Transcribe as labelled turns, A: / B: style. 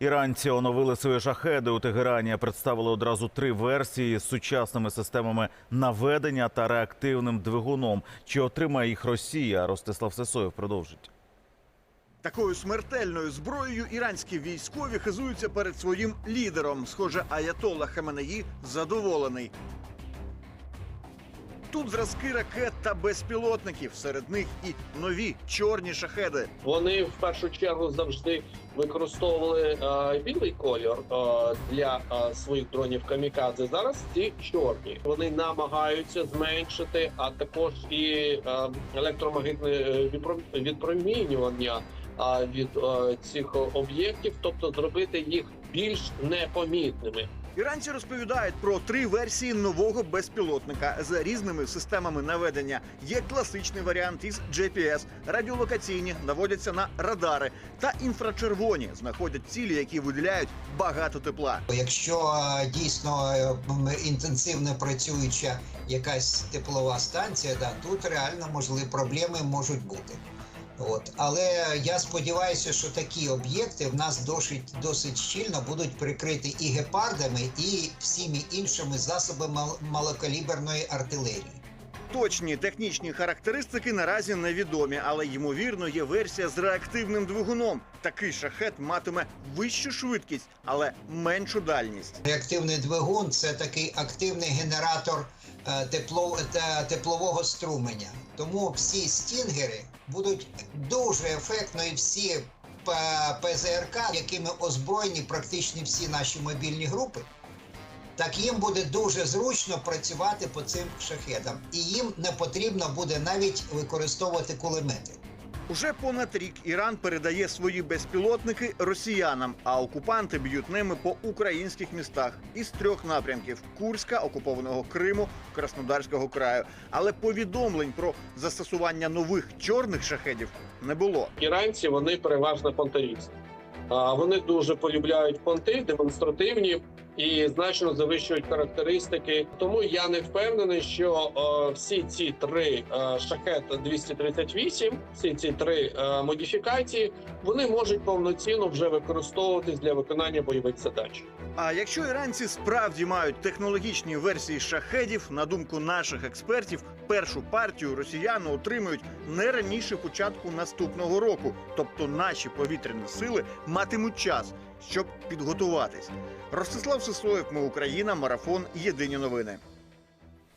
A: Іранці оновили свої шахеди у Тегерані. Представили одразу три версії з сучасними системами наведення та реактивним двигуном. Чи отримає їх Росія? Ростислав Сесоєв продовжить.
B: Такою смертельною зброєю іранські військові хизуються перед своїм лідером. Схоже, Аятола Хаменеї задоволений. Тут зразки ракет та безпілотників. Серед них і нові чорні шахеди.
C: Вони в першу чергу завжди використовували е, білий колір е, для е, своїх дронів камікадзе. Зараз ці чорні. Вони намагаються зменшити, а також і е, електромагнітне е, відпромінювання від е, цих об'єктів, тобто зробити їх більш непомітними.
B: Іранці розповідають про три версії нового безпілотника з різними системами наведення. Є класичний варіант із GPS, радіолокаційні наводяться на радари та інфрачервоні знаходять цілі, які виділяють багато тепла.
D: Якщо дійсно е, інтенсивно працююча якась теплова станція, да, тут реально можливі проблеми можуть бути. От. Але я сподіваюся, що такі об'єкти в нас досить, досить щільно будуть прикриті і гепардами, і всіми іншими засобами малокаліберної артилерії.
B: Точні технічні характеристики наразі невідомі, але ймовірно є версія з реактивним двигуном. Такий шахет матиме вищу швидкість, але меншу дальність.
D: Реактивний двигун це такий активний генератор е, тепло, та, теплового струменя. Тому всі стінгери будуть дуже ефектно і всі ПЗРК, якими озброєні практично всі наші мобільні групи. Так їм буде дуже зручно працювати по цим шахедам, і їм не потрібно буде навіть використовувати кулемети.
B: Уже понад рік Іран передає свої безпілотники росіянам, а окупанти б'ють ними по українських містах із трьох напрямків: Курська, окупованого Криму, Краснодарського краю. Але повідомлень про застосування нових чорних шахедів не було.
C: Іранці вони переважно понтарісти. А вони дуже полюбляють понти, демонстративні і значно завищують характеристики. Тому я не впевнений, що е, всі ці три е, шахет 238, всі ці три е, модифікації, вони можуть повноцінно вже використовуватись для виконання бойових задач.
B: А якщо іранці справді мають технологічні версії шахедів, на думку наших експертів, першу партію росіяни отримують не раніше початку наступного року. Тобто наші повітряні сили матимуть час, щоб підготуватись. Ростислав Сисоєв, ми Україна, марафон. Єдині новини.